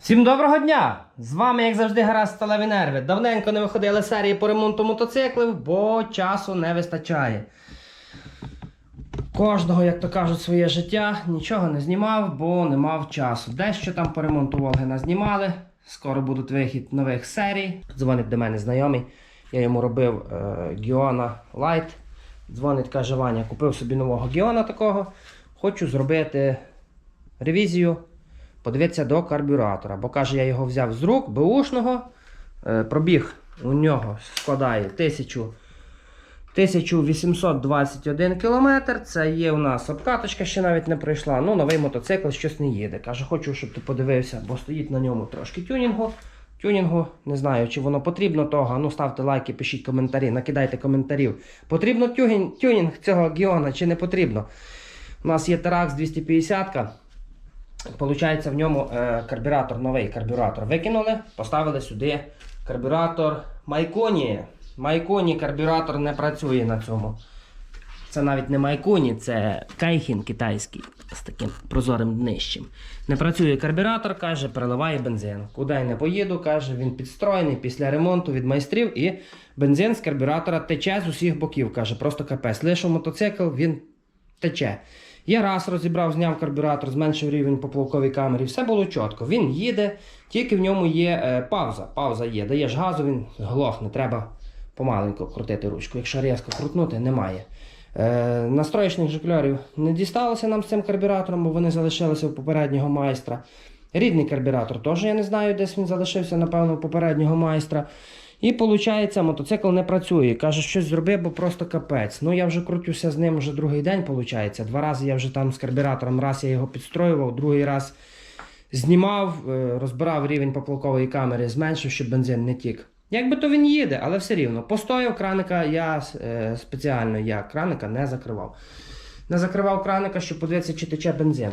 Всім доброго дня! З вами, як завжди, гаразд сталеві нерви. Давненько не виходили серії по ремонту мотоциклів, бо часу не вистачає. Кожного, як то кажуть, своє життя нічого не знімав, бо не мав часу. Дещо там по ремонту Волги назнімали. Скоро будуть вихід нових серій. Дзвонить до мене знайомий. Я йому робив е, Гіона Light. Дзвонить, каже Ваня, купив собі нового Гіона такого. Хочу зробити ревізію подивитися до карбюратора. Бо каже, я його взяв з рук, беушного. Е, пробіг у нього складає 1000, 1821 км. Це є у нас обкаточка, ще навіть не пройшла. Ну, новий мотоцикл щось не їде. Каже, хочу, щоб ти подивився, бо стоїть на ньому трошки тюнінгу. Тюнінгу, не знаю, чи воно потрібно того. Ну, ставте лайки, пишіть коментарі, накидайте коментарів. Потрібно тюнінг, цього Гіона чи не потрібно? У нас є Terrax 250. Получається, в ньому е, карбюратор, новий карбюратор викинули, поставили сюди карбюратор Майконі. Майконі карбюратор не працює на цьому. Це навіть не Майконі, це Кайхін китайський з таким прозорим днищем. Не працює карбюратор, каже, переливає бензин. Куди я не поїду, каже, він підстроєний після ремонту від майстрів і бензин з карбюратора тече з усіх боків. Каже, просто капець. Лише мотоцикл, він тече. Я раз розібрав, зняв карбюратор, зменшив рівень по плавковій камері, все було чітко. Він їде, тільки в ньому є е, пауза. Пауза є. Даєш газу, він глохне. Треба помаленьку крутити ручку. Якщо різко крутнути, немає. Е, настроєчних жикльорів не дісталося нам з цим карбюратором, бо вони залишилися у попереднього майстра. Рідний карбюратор теж я не знаю, десь він залишився, напевно, у попереднього майстра. І виходить, мотоцикл не працює. Каже, щось зроби, бо просто капець. Ну я вже крутюся з ним вже другий день, виходить. Два рази я вже там з карбюратором, раз я його підстроював, другий раз знімав, е, розбирав рівень поплавкової камери, зменшив, щоб бензин не тік. Якби то він їде, але все рівно. Постояв краника, я е, спеціально я краника не закривав. Не закривав краника, щоб подивитися, чи тече бензин.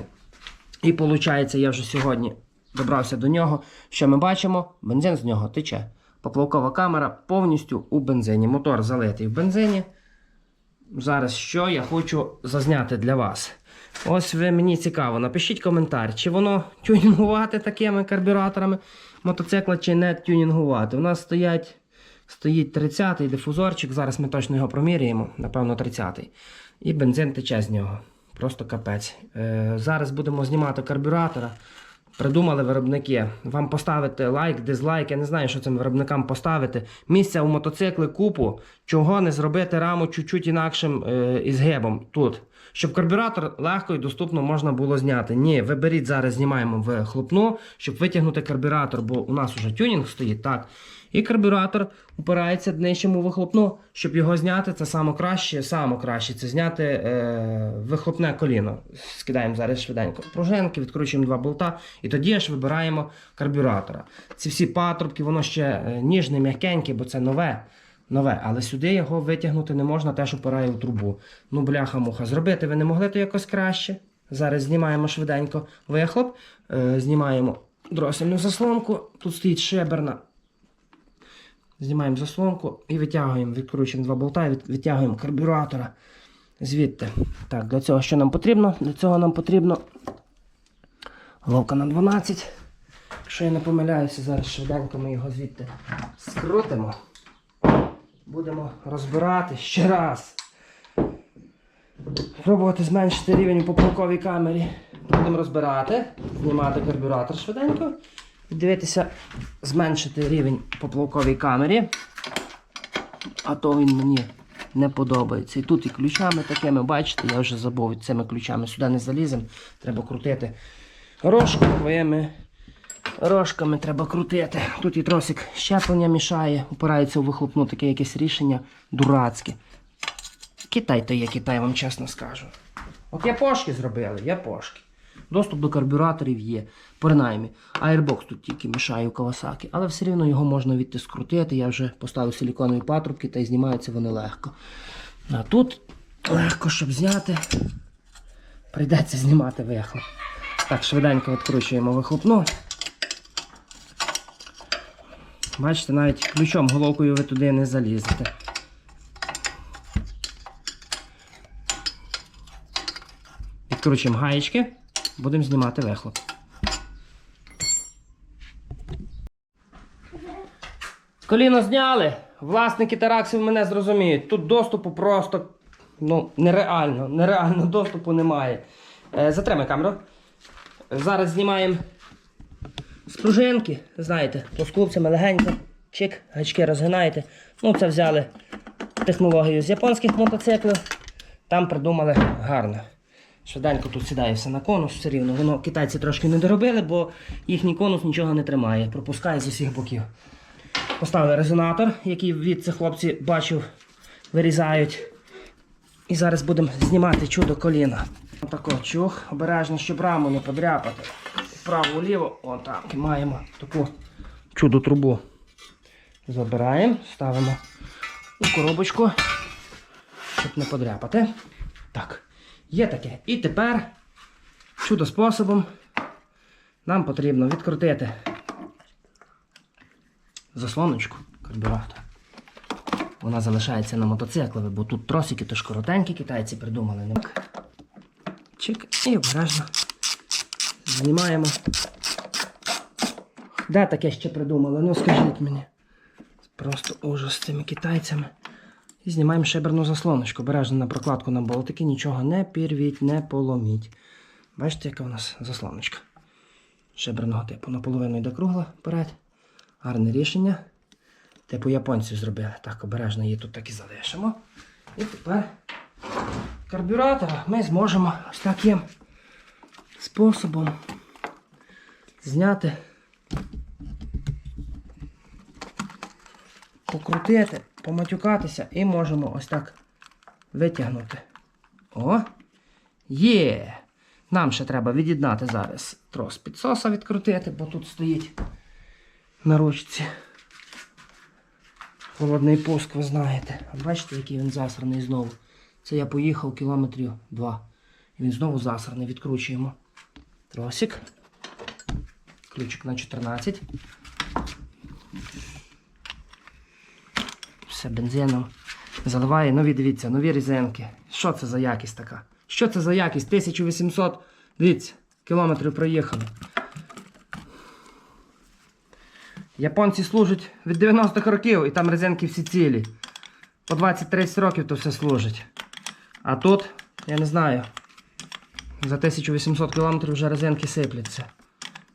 І виходить, я вже сьогодні добрався до нього. Що ми бачимо? Бензин з нього тече. Поплавкова камера повністю у бензині. Мотор залитий в бензині. Зараз що я хочу зазняти для вас. Ось ви мені цікаво, напишіть коментар, чи воно тюнінгувати такими карбюраторами мотоцикла, чи не тюнінгувати. У нас стоять, стоїть 30-й дифузорчик, зараз ми точно його проміряємо, напевно, 30-й. І бензин тече з нього. Просто капець. Е, зараз будемо знімати карбюратора. Придумали виробники. Вам поставити лайк, дизлайк. Я не знаю, що цим виробникам поставити. Місця у мотоцикли купу. Чого не зробити раму чуть-чуть інакшим е, ізгибом тут. Щоб карбюратор легко і доступно можна було зняти. Ні, ви беріть зараз, знімаємо в хлопну, щоб витягнути карбюратор, бо у нас вже тюнінг стоїть, так. І карбюратор упирається днищем у вихлопну. Щоб його зняти, це саме краще, саме краще це зняти е, вихлопне коліно. Скидаємо зараз швиденько пружинки, відкручуємо два болта, і тоді аж вибираємо карбюратора. Ці всі патрубки, воно ще е, ніжне, м'якеньке, бо це нове. Нове, але сюди його витягнути не можна, теж опирає у трубу. Ну, бляха-муха, зробити ви не могли то якось краще. Зараз знімаємо швиденько вихлоп, е, знімаємо дросельну заслонку. Тут стоїть шиберна. Знімаємо заслонку і витягуємо, відкручуємо два болта і відтягуємо карбюратора звідти. Так, для цього що нам потрібно? Для цього нам потрібно головка на 12. Якщо я не помиляюся, зараз швиденько ми його звідти скрутимо. Будемо розбирати ще раз. Пробувати зменшити рівень у поплавковій камері. Будемо розбирати, знімати карбюратор швиденько. Дивитися, зменшити рівень по поплавковій камері. А то він мені не подобається. І тут і ключами такими, бачите, я вже забув цими ключами сюди не залізем. Треба крутити рожку рожковими. Рожками треба крутити. Тут і тросик щеплення мішає, упирається у вихлопну таке якесь рішення дурацьке. Китай то є Китай, вам чесно скажу. От япошки зробили, япошки. Доступ до карбюраторів є, принаймні. Airbox тут тільки мішає у Kawasaki, але все рівно його можна відти скрутити. Я вже поставив силіконові патрубки та й знімаються вони легко. А тут легко, щоб зняти, прийдеться знімати вихлоп. Так, швиденько відкручуємо вихлопну. Бачите, навіть ключом головкою ви туди не залізете. Відкручуємо гаєчки, будемо знімати вихлоп. Коліно зняли. Власники тераксів мене зрозуміють. Тут доступу просто ну, нереально, нереально доступу немає. Е, затримай камеру. Зараз знімаємо спружинки. Знаєте, плоскупцями легенько. Чик, гачки розгинаєте. Ну, це взяли технологію з японських мотоциклів. Там придумали гарно. Швиденько тут сідає все на конус, все рівно. Воно китайці трошки не доробили, бо їхній конус нічого не тримає, пропускає з усіх боків. Поставили резонатор, який від цих хлопці бачив, вирізають. І зараз будемо знімати чудо коліна. Отако чух, обережно, щоб раму не подряпати. Вправо-ліво, отак. І маємо таку чудо трубу. Забираємо, ставимо у коробочку, щоб не подряпати. Так, є таке. І тепер чудо способом нам потрібно відкрутити заслоночку карбюратора. Вона залишається на мотоциклові, бо тут тросики то ж коротенькі китайці придумали. Чик і обережно знімаємо. Де таке ще придумали? Ну скажіть мені. Просто ужас з цими китайцями. І знімаємо шиберну заслоночку. Обережно на прокладку на болтики, нічого не пірвіть, не поломіть. Бачите, яка у нас заслоночка? Шиберного типу. Наполовину йде кругла вперед. Гарне рішення. Типу японці зробили. Так, обережно її тут так і залишимо. І тепер карбюратора ми зможемо ось таким способом зняти, покрутити, поматюкатися і можемо ось так витягнути. О! Є! Нам ще треба від'єднати зараз трос підсоса відкрутити, бо тут стоїть на ручці. Холодний пуск, ви знаєте. Бачите, який він засраний знову. Це я поїхав кілометрів два. Він знову засраний. Відкручуємо. Тросик. Ключик на 14. Все бензином. Заливає нові, дивіться, нові різинки. Що це за якість така? Що це за якість? 1800, дивіться, кілометрів проїхали. Японці служать від 90-х років і там резинки всі цілі. По 20-30 років то все служить. А тут, я не знаю, за 1800 кілометрів вже резинки сипляться.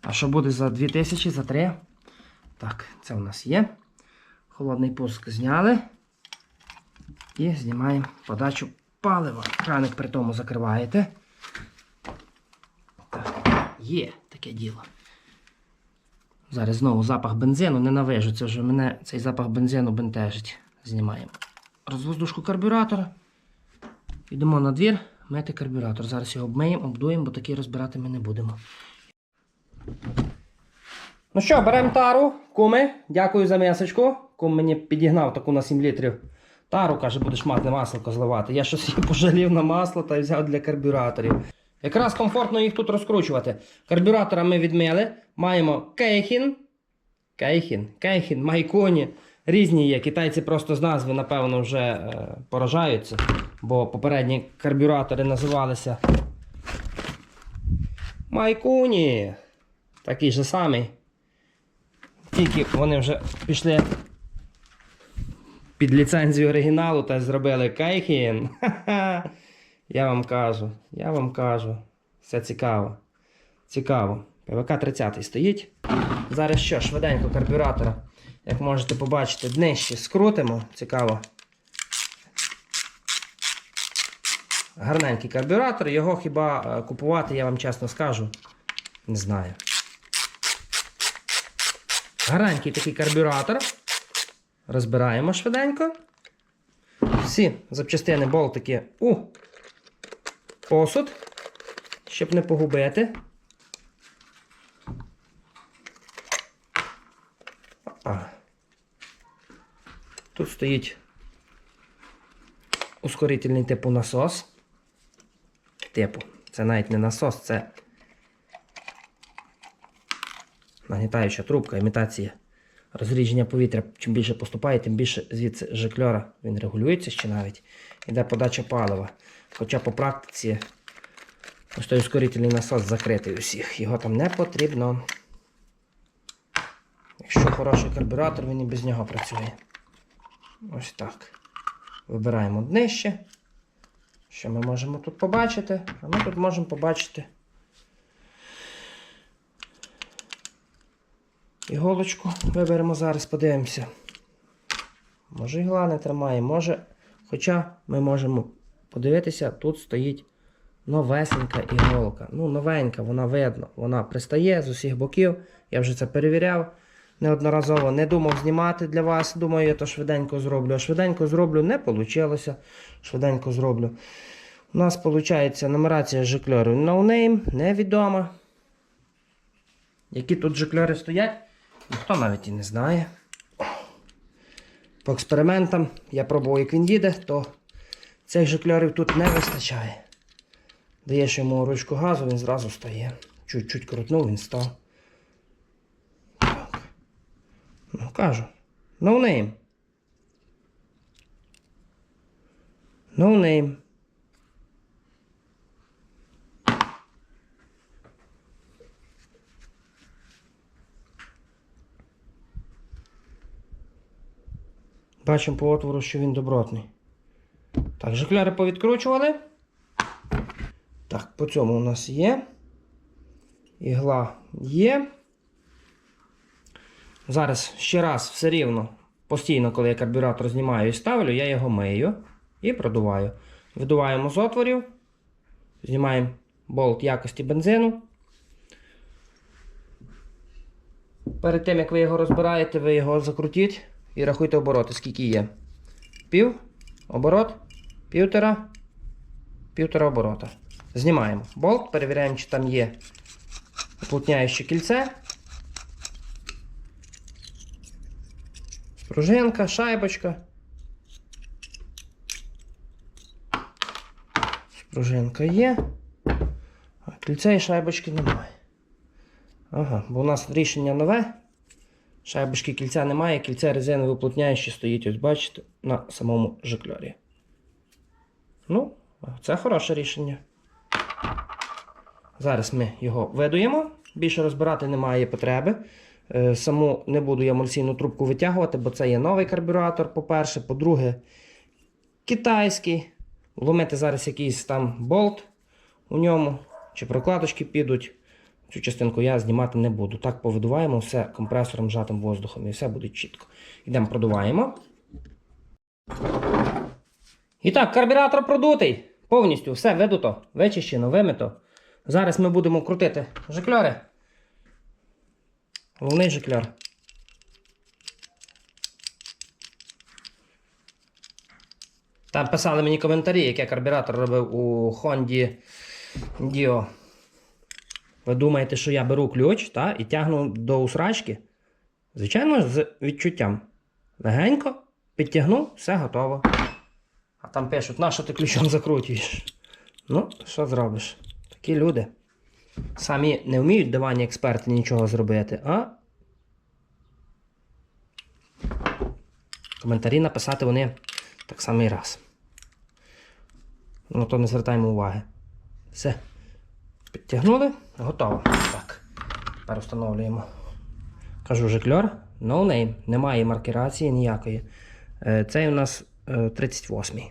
А що буде за 2000, за 3? Так, це у нас є. Холодний пуск зняли. І знімаємо подачу палива. Краник при тому закриваєте. Так, є таке діло. Зараз знову запах бензину, ненавижу. Це вже мене цей запах бензину бентежить. Знімаємо. Розвоздушку карбюратора. Йдемо на двір, мити карбюратор. Зараз його обмиємо, обдуємо, бо такий розбирати ми не будемо. Ну що, беремо тару, куми. Дякую за м'ясочку. Кум мені підігнав таку на 7 літрів. Тару, каже, будеш мати масло зливати. Я щось її пожалів на масло та взяв для карбюраторів. Якраз комфортно їх тут розкручувати. Карбюратора ми відмили. Маємо кейхін. Кейхін, кейхін, майконі. Різні є. Китайці просто з назви, напевно, вже е, поражаються. Бо попередні карбюратори називалися Майкуні. Такий же самий. Тільки вони вже пішли під ліцензію оригіналу та зробили Кайхін. Я вам кажу, я вам кажу. Все цікаво. Цікаво. ПВК 30 стоїть. Зараз що, швиденько карбюратора, як можете побачити, днище скрутимо. Цікаво. Гарненький карбюратор, його хіба е, купувати, я вам чесно скажу, не знаю. Гарненький такий карбюратор. Розбираємо швиденько. Всі запчастини болтики у посуд, щоб не погубити. Тут стоїть ускорительний типу насос. Типу, це навіть не насос, це нагнітаюча трубка, імітація розрідження повітря. Чим більше поступає, тим більше звідси жикльора він регулюється ще навіть. Іде подача палива. Хоча по практиці ось той ускорительний насос закритий усіх. Його там не потрібно. Якщо хороший карбюратор, він і без нього працює. Ось так. Вибираємо днище. Що ми можемо тут побачити? А ми тут можемо побачити іголочку. Виберемо зараз, подивимося. Може ігла не тримає, може. Хоча ми можемо подивитися, тут стоїть новесенька іголка. Ну, новенька, вона видно. Вона пристає з усіх боків. Я вже це перевіряв неодноразово. Не думав знімати для вас. Думаю, я то швиденько зроблю. А швиденько зроблю не вийшло. Швиденько зроблю. У нас виходить нумерація жикльорів no невідома. Які тут жикльори стоять, ніхто навіть і не знає. По експериментам я пробував, як він їде, то цих жикльорів тут не вистачає. Даєш йому ручку газу, він зразу стає. Чуть-чуть крутнув, він став. Так. Ну, кажу. No name. No. Бачимо по отвору, що він добротний. Так, жиклери повідкручували. Так, по цьому у нас є. Ігла є. Зараз ще раз все рівно, постійно, коли я карбюратор знімаю і ставлю, я його мию і продуваю. Видуваємо з отворів, знімаємо болт якості бензину. Перед тим, як ви його розбираєте, ви його закрутіть і рахуйте обороти, скільки є. Пів, оборот, півтора, півтора оборота. Знімаємо болт, перевіряємо, чи там є уплотняюче кільце. Пружинка, шайбочка. Пружинка є. А кільця і шайбочки немає. Ага, бо у нас рішення нове. Шайбочки кільця немає, кільце резинове уплотняюче стоїть, ось бачите, на самому жикльорі. Ну, це хороше рішення. Зараз ми його видуємо. Більше розбирати немає потреби. Е, Саму не буду я емульсійну трубку витягувати, бо це є новий карбюратор, по-перше. По-друге, китайський. Вломити зараз якийсь там болт у ньому, чи прокладочки підуть. Цю частинку я знімати не буду. Так повидуваємо все компресором зжатим воздухом і все буде чітко. Йдемо продуваємо. І так, карбюратор продутий. Повністю все видуто, вичищено, вимито. Зараз ми будемо крутити жикльори. Головний жикльор. Там писали мені коментарі, як карбюратор робив у Honda Dio. Ви думаєте, що я беру ключ та, і тягну до усрачки? Звичайно, з відчуттям. Легенько підтягнув, все готово. А там пишуть, на що ти ключом закручуєш? Ну, що зробиш? Такі люди. Самі не вміють дивані експерти нічого зробити, а коментарі написати вони так само і раз. Ну, то не звертаємо уваги. Все. Підтягнули, готово. Так. Тепер встановлюємо. Кажу жикльор, no name. Немає маркерації ніякої. Е, Цей у нас е, 38-й.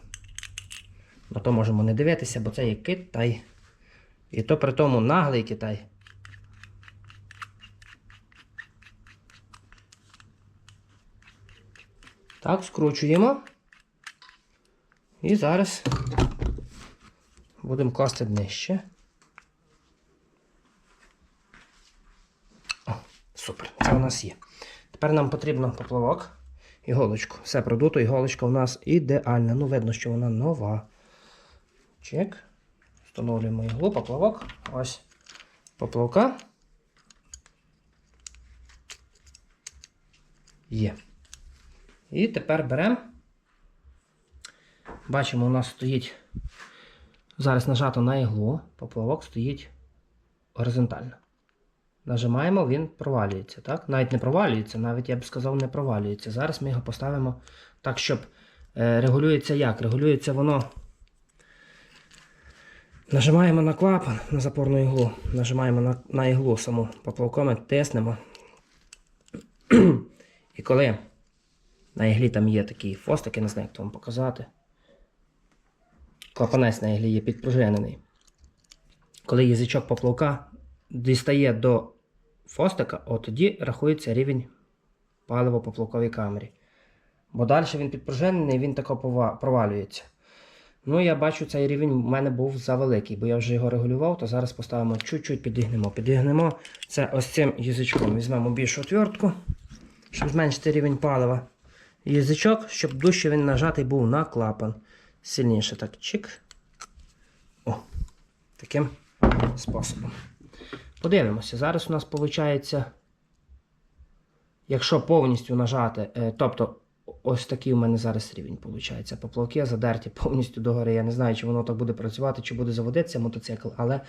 На то можемо не дивитися, бо це є Китай. І то при тому наглий Китай. Так, скручуємо. І зараз будемо класти днище. О, супер, це у нас є. Тепер нам потрібно поплавок, іголочку. Все продуто, іголочка у нас ідеальна. Ну, видно, що вона нова. Чек. Встановлюємо іглу, поплавок. Ось поплавка. Є. І тепер беремо. Бачимо, у нас стоїть. Зараз нажато на іглу, поплавок стоїть горизонтально. Нажимаємо, він провалюється. так? Навіть не провалюється, навіть я б сказав, не провалюється. Зараз ми його поставимо так, щоб е, регулюється як? Регулюється воно. Нажимаємо на клапан на запорну іглу. Нажимаємо на, на іглу саму поплавком, і тиснемо. І коли на іглі там є такий фостик, я не знаю, як то вам показати. Клапанець на іглі є підпружинений. Коли язичок поплавка дістає до фостика, от тоді рахується рівень палива по поплавковій камері. Бо далі він підпружинений, він тако провалюється. Ну, я бачу, цей рівень в мене був завеликий, бо я вже його регулював, то зараз поставимо чуть-чуть підігнемо. Підігнемо це ось цим язичком. Візьмемо більшу отвертку, щоб зменшити рівень палива. Язичок, щоб дужче він нажатий був на клапан. Сильніше так чик. О, таким способом. Подивимося. Зараз у нас виходить, якщо повністю нажати, е, тобто ось такий у мене зараз рівень виходить. Поплавки задерті повністю догори. Я не знаю, чи воно так буде працювати, чи буде заводитися мотоцикл, але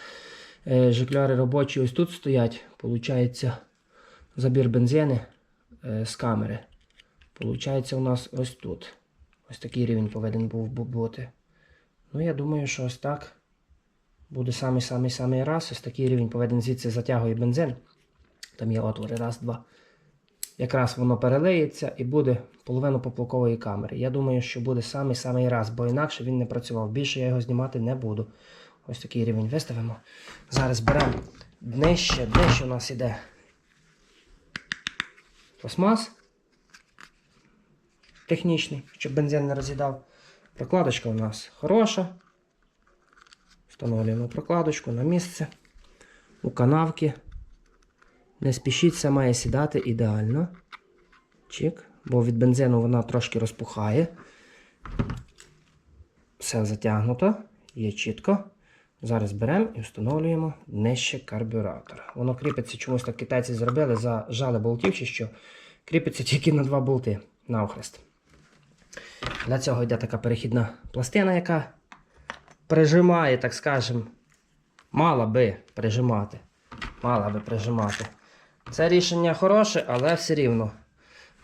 е, жикльори робочі ось тут стоять. Получається забір бензини е, з камери. Получається у нас ось тут. Ось такий рівень повинен був бути. Ну, я думаю, що ось так буде самий-самий-самий раз. Ось такий рівень повинен звідси затягує бензин. Там є отвори, раз, два. Якраз воно перелиється і буде половину поплавкової камери. Я думаю, що буде самий-самий раз, бо інакше він не працював. Більше я його знімати не буду. Ось такий рівень виставимо. Зараз беремо днище. Днище у нас іде пластмас технічний, щоб бензин не роз'їдав. Прокладочка у нас хороша. Встановлюємо прокладочку на місце. У канавки. Не спішіть, все має сідати ідеально. Чик. Бо від бензину вона трошки розпухає. Все затягнуто, є чітко. Зараз беремо і встановлюємо нижче карбюратор. Воно кріпиться, чомусь так китайці зробили, зажали болтів чи що. Кріпиться тільки на два болти навхрест. Для цього йде така перехідна пластина, яка прижимає, так скажемо, мала би прижимати. Мала би прижимати. Це рішення хороше, але все рівно.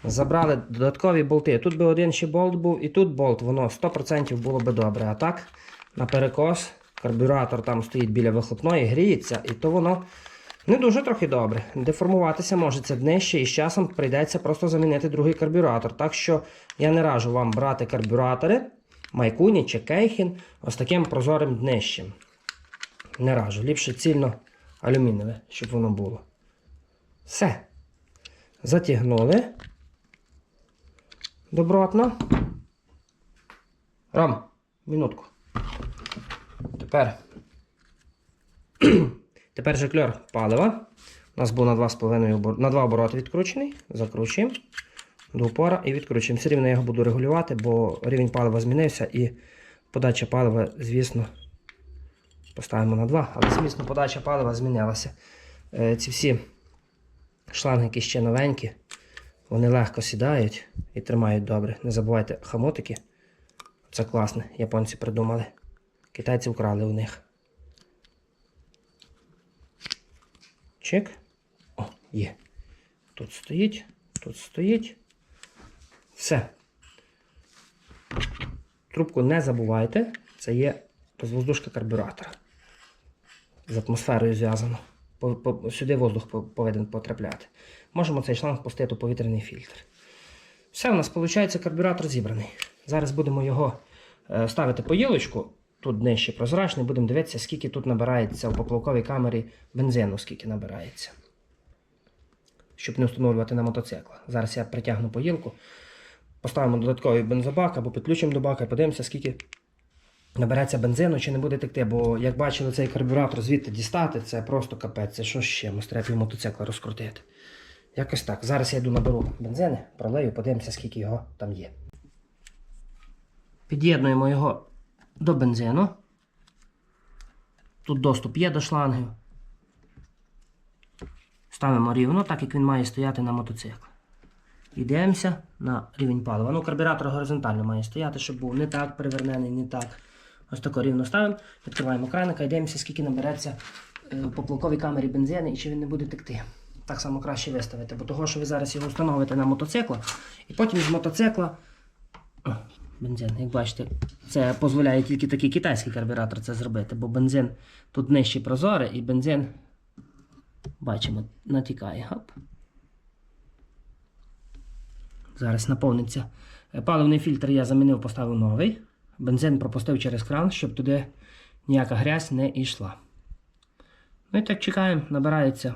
Забрали додаткові болти. Тут би один ще болт був, і тут болт, воно 100% було би добре. А так, на перекос, карбюратор там стоїть біля вихлопної, гріється, і то воно не дуже трохи добре. Деформуватися може це днище, і з часом прийдеться просто замінити другий карбюратор. Так що я не раджу вам брати карбюратори, майкуні чи кейхін ось таким прозорим днищем. Не раджу. Ліпше цільно алюмінієве, щоб воно було. Все. Затягнули. Добротно. Ром, минутку. Тепер. Тепер жикльор палива. У нас був на 2,5 обор... на 2 обороти відкручений. Закручуємо до упора і відкручуємо. Все рівно я його буду регулювати, бо рівень палива змінився і подача палива, звісно, поставимо на 2, але звісно, подача палива змінилася. Е, Ці всі шлангики ще новенькі. Вони легко сідають і тримають добре. Не забувайте хамотики. Це класне, японці придумали. Китайці вкрали у них. Чек. О, є. Тут стоїть, тут стоїть. Все. Трубку не забувайте. Це є розвоздушка карбюратора. З атмосферою зв'язано. Сюди воздух повинен потрапляти. Можемо цей шланг пустити у повітряний фільтр. Все, у нас виходить карбюратор зібраний. Зараз будемо його е, ставити по гілочку. Тут нижче прозрачний, будемо дивитися, скільки тут набирається в поплавковій камері бензину, скільки набирається. Щоб не встановлювати на мотоцикл. Зараз я притягну поїлку, поставимо додатковий бензобак або підключимо до бака і подивимося, скільки набереться бензину чи не буде текти. Бо, як бачили, цей карбюратор звідти дістати, це просто капець. Це що ще? Ми треба мотоцикла розкрутити. Якось так. Зараз я йду наберу бензини, пролею, подивимося, скільки його там є. Під'єднуємо його до бензину. Тут доступ є до шлангів. Ставимо рівно, так як він має стояти на мотоцикл. І дивимося на рівень палива. Ну, карбюратор горизонтально має стояти, щоб був не так привернений, не так. Ось тако рівно ставимо, відкриваємо краника і дивимося, скільки набереться е, в поплавковій камері бензину і чи він не буде текти. Так само краще виставити, бо того, що ви зараз його встановите на мотоцикла, і потім з мотоцикла. О, бензин, як бачите, це дозволяє тільки такий китайський карбюратор це зробити, бо бензин тут нижче прозорий і бензин, бачимо, натікає. Хоп. Зараз наповниться. Е, Паливний фільтр я замінив, поставив новий. Бензин пропустив через кран, щоб туди ніяка грязь не йшла. Ну і так чекаємо, набирається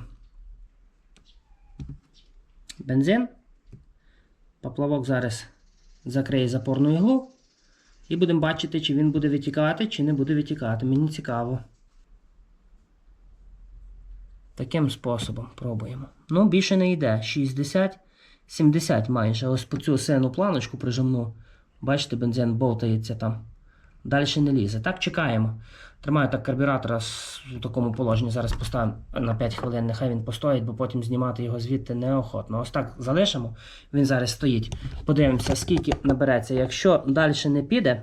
бензин. Поплавок зараз закриє запорну іглу. І будемо бачити, чи він буде витікати, чи не буде витікати. Мені цікаво. Таким способом пробуємо. Ну, більше не йде. 60, 70 майже. Ось по цю сину планочку прижимну. Бачите, бензин болтається там. Далі не лізе. Так, чекаємо. Тримаю так карбюратора в такому положенні. Зараз поставимо на 5 хвилин, нехай він постоїть, бо потім знімати його звідти неохотно. Ось так залишимо. Він зараз стоїть. Подивимося, скільки набереться. Якщо далі не піде,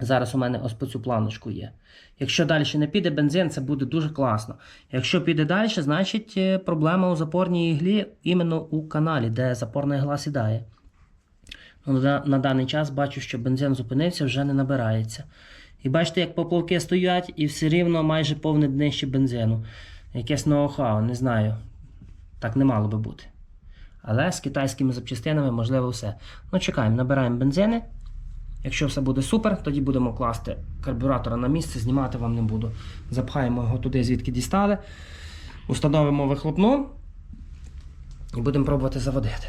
зараз у мене ось по цю планочку є. Якщо далі не піде бензин, це буде дуже класно. Якщо піде далі, значить е, проблема у запорній іглі іменно у каналі, де запорна ігла сідає. Ну, на, даний час бачу, що бензин зупинився, вже не набирається. І бачите, як поплавки стоять, і все рівно майже повне днище бензину. Якесь ноу-хау, не знаю. Так не мало би бути. Але з китайськими запчастинами можливо все. Ну, чекаємо, набираємо бензини. Якщо все буде супер, тоді будемо класти карбюратора на місце, знімати вам не буду. Запхаємо його туди, звідки дістали. Установимо вихлопну і будемо пробувати заводити.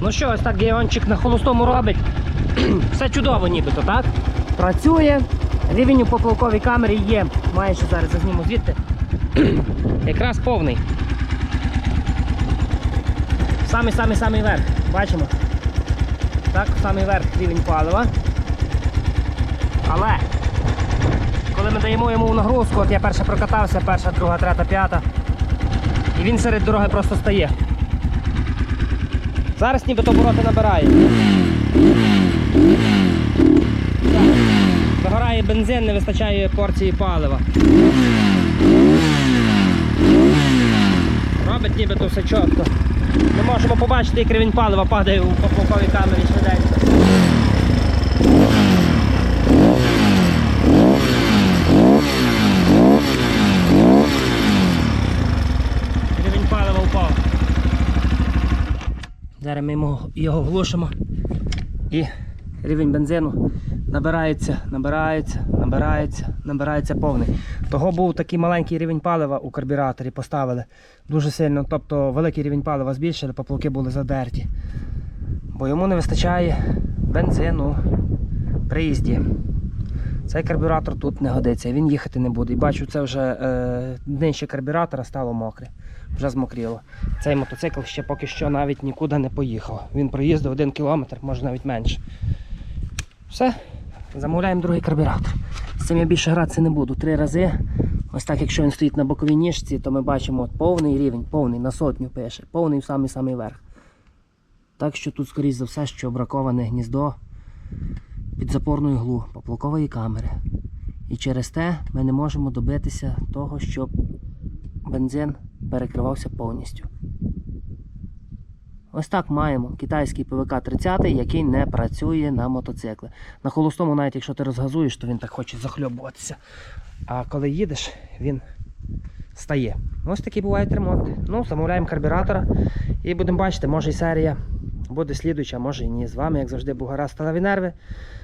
Ну що, ось так Геончик на холостому робить. Все чудово нібито, так? Працює. Рівень у поплавковій камері є. Майже зараз зазніму звідти. Якраз повний. Самий самий самий верх. Бачимо. Так, самий верх рівень палива. Але коли ми даємо йому нагрузку, от я перша прокатався, перша, друга, третя, п'ята. І він серед дороги просто стає. Зараз нібито обороти набирає. Вигорає бензин, не вистачає порції палива. Робить нібито все чітко. Ми можемо побачити, як рівень палива падає у поповковій камері швиденько. Рівень палива впав. Зараз ми його глушимо і рівень бензину набирається, набирається, набирається, набирається повний. Того був такий маленький рівень палива у карбюраторі, поставили дуже сильно, тобто великий рівень палива збільшили, поплавки були задерті. Бо йому не вистачає бензину при їзді. Цей карбюратор тут не годиться, він їхати не буде. І бачу, це вже е, днище карбюратора стало мокре, вже змокріло. Цей мотоцикл ще поки що навіть нікуди не поїхав. Він проїздив один кілометр, може навіть менше. Все, замовляємо другий карбюратор. З цим я більше гратися не буду. Три рази. Ось так, якщо він стоїть на боковій ніжці, то ми бачимо от повний рівень, повний на сотню пише, повний в самий самий верх. Так що тут, скоріш за все, що браковане гніздо під запорну іглу поплавкової камери. І через те ми не можемо добитися того, щоб бензин перекривався повністю. Ось так маємо китайський ПВК 30, який не працює на мотоцикли. На холостому, навіть якщо ти розгазуєш, то він так хоче захльобуватися. А коли їдеш, він стає. Ось такі бувають ремонти. Ну, замовляємо карбюратора і будемо бачити, може і серія буде слідуюча, може і ні. З вами, як завжди, був гаразд нерви.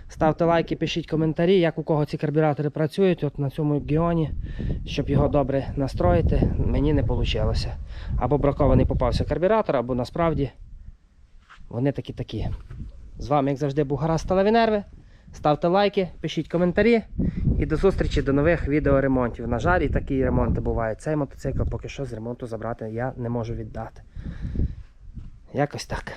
Ставте лайки, пишіть коментарі, як у кого ці карбюратори працюють. От на цьому гіоні, щоб його добре настроїти, мені не вийшло. Або бракований попався карбюратор, або насправді вони такі такі. З вами, як завжди, був гаразд сталеві нерви. Ставте лайки, пишіть коментарі і до зустрічі до нових відеоремонтів. На жаль, і такі ремонти бувають. Цей мотоцикл поки що з ремонту забрати я не можу віддати. Якось так.